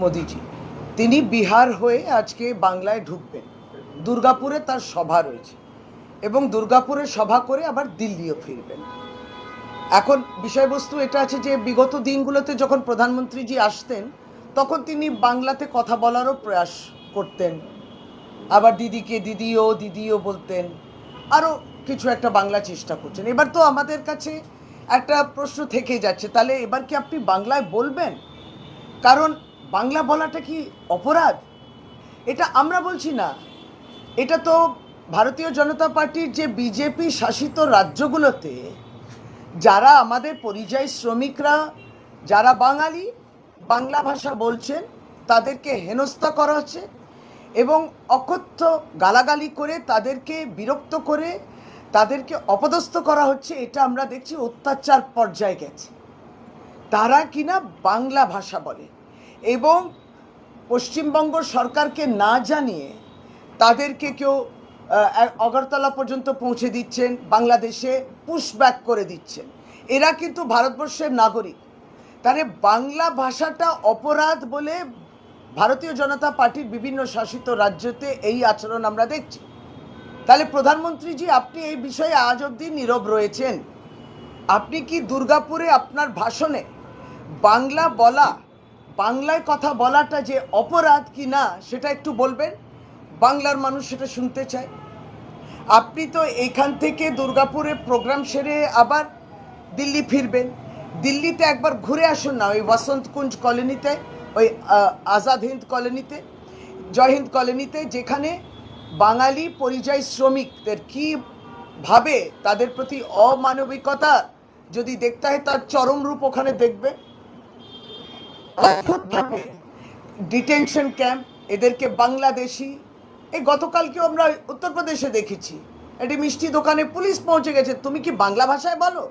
মোদিজি। তিনি বিহার হয়ে আজকে বাংলায় ঢুকবেন। দুর্গাপুরে তার সভা রয়েছে এবং দুর্গাপুরে সভা করে আবার দিল্লিও ফিরবেন। এখন বিষয়বস্তু এটা আছে যে, বিগত দিনগুলোতে যখন প্রধানমন্ত্রীজি আসতেন, তখন তিনি বাংলাতে কথা বলারও প্রয়াস করতেন। আবার দিদিকে দিদিও দিদিও বলতেন। আরও কিছু একটা বাংলা চেষ্টা করছেন। এবার তো আমাদের কাছে একটা প্রশ্ন থেকে যাচ্ছে, তাহলে এবার কি আপনি বাংলায় বলবেন? কারণ বাংলা বলাটা কি অপরাধ? এটা আমরা বলছি না। এটা তো ভারতীয় জনতা পার্টির যে বিজেপি শাসিত রাজ্যগুলোতে, যারা আমাদের পরিযায়ী শ্রমিকরা, যারা বাঙালি, বাংলা ভাষা বলছেন, তাদেরকে হেনস্থা করা হচ্ছে এবং অকথ্য গালাগালি করে তাদেরকে বিরক্ত করে তাদেরকে অপদস্থ করা হচ্ছে, এটা আমরা দেখছি অত্যাচার পর্যায়ে গেছে। তারা কিনা বাংলা ভাষা বলে। এবং পশ্চিমবঙ্গ সরকারকে না জানিয়ে তাদেরকে কেউ অগরতলা পর্যন্ত পৌঁছে দিচ্ছেন, বাংলাদেশে পুশব্যাক করে দিচ্ছেন। এরা কিন্তু ভারতবর্ষের নাগরিক। তাহলে বাংলা ভাষাটা অপরাধ বলে ভারতীয় জনতা পার্টির বিভিন্ন শাসিত রাজ্যতে এই আচরণ আমরা দেখছি। তাহলে প্রধানমন্ত্রীজি, আপনি এই বিষয়ে আজ অবধি নীরব রয়েছেন। আপনি কি দুর্গাপুরে আপনার ভাষণে বাংলা বলা বাংলায় কথা বলাটা যে অপরাধ কি না, সেটা একটু বলবেন? বাংলার মানুষ সেটা শুনতে চায়। আপনি তো এখান থেকে দুর্গাপুরে প্রোগ্রাম সেরে আবার দিল্লি ফিরবেন। দিল্লিতে একবার ঘুরে আসুন না, ওই বসন্ত কুঞ্জ কলোনিতে, ওই আজাদ হিন্দ কলোনিতে, জয় হিন্দ কলোনিতে, যেখানে বাঙালি পরিযায়ী শ্রমিকদের কি ভাবে তাদের প্রতি অমানবিকতা যদি দেখতে হয়, তার চরম রূপ ওখানে দেখবে। ডিটেনশন ক্যাম্প এদেরকে বাংলাদেশি, এই গতকালকেও আমরা উত্তরপ্রদেশে দেখেছি। একটি মিষ্টি দোকানে পুলিশ পৌঁছে গেছে। তুমি কি বাংলা ভাষায় বলো?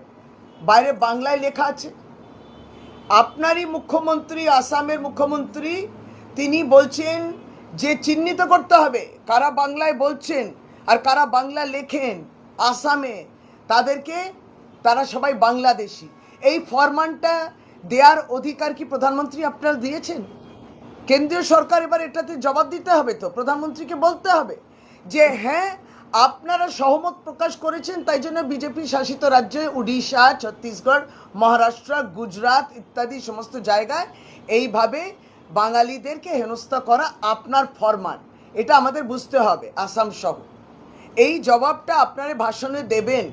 বাইরে বাংলায় লেখা আছে। আপনারই মুখ্যমন্ত্রী, আসামের মুখ্যমন্ত্রী, তিনি বলছেন যে চিহ্নিত করতে হবে। কারা বাংলায় বলছেন আর কারা বাংলা লেখেন আসামে, তাদেরকে, তারা সবাই বাংলাদেশি। এই ফরমানটা দেওয়ার অধিকার কি প্রধানমন্ত্রী আপনারা দিয়েছেন? কেন্দ্রীয় সরকার এবার এটাতে জবাব দিতে হবে তো, প্রধানমন্ত্রীকে বলতে হবে যে হ্যাঁ আপনারা সহমত প্রকাশ করেছেন, তাই জন্য বিজেপি শাসিত রাজ্যে উড়িষ্যা, ছত্তিশগড়, মহারাষ্ট্র, গুজরাট ইত্যাদি সমস্ত জায়গায় এইভাবে বাঙালিদেরকে হেনস্থা করা আপনার ফরমান। এটা আমাদের বুঝতে হবে, আসাম সহ। এই জবাবটা আপনারা ভাষণে দেবেন।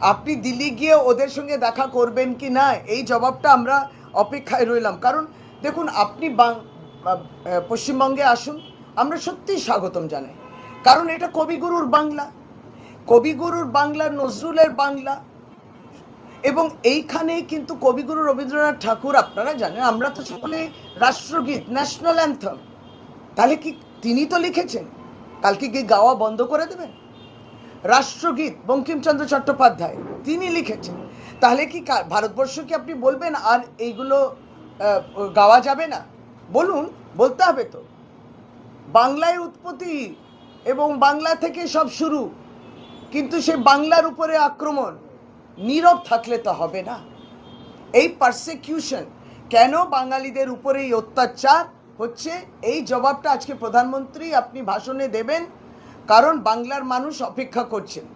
আপনি দিল্লি গিয়ে ওদের সঙ্গে দেখা করবেন কি না? এই জবাবটা আমরা অপেক্ষায় রইলাম। কারণ দেখুন, আপনি পশ্চিমবঙ্গে আসুন, আমরা সত্যিই স্বাগতম জানাই। কারণ এটা কবিগুরুর বাংলা। কবিগুরুর বাংলা, নজরুলের বাংলা। এবং এইখানে কিন্তু কবিগুরু রবীন্দ্রনাথ ঠাকুর, আপনারা জানেন, আমরা তো সকলে রাষ্ট্রগীত ন্যাশনাল অ্যান্থম তাহলে কি তিনি তো লিখেছেন? কালকে কি গাওয়া বন্ধ করে দেবেন? রাষ্ট্রগীত বঙ্কিমচন্দ্র চট্টোপাধ্যায়, তিনি লিখেছেন। তাহলে কি কা- ভারতবর্ষকে আপনি বলবেন আর এইগুলো গাওয়া যাবে না? বলুন, বলতে হবে তো। বাংলায় উৎপত্তি এবং বাংলা থেকে সব শুরু, কিন্তু সে বাংলার উপরে আক্রমণ নীরব থাকলে তো হবে না। এই পারসিকিউশন কেন বাঙালিদের উপরে এই অত্যাচার হচ্ছে? এই জবাবটা আজকে প্রধানমন্ত্রী আপনি ভাষণে দেবেন। কারণ বাংলার মানুষ অপেক্ষা করছেন।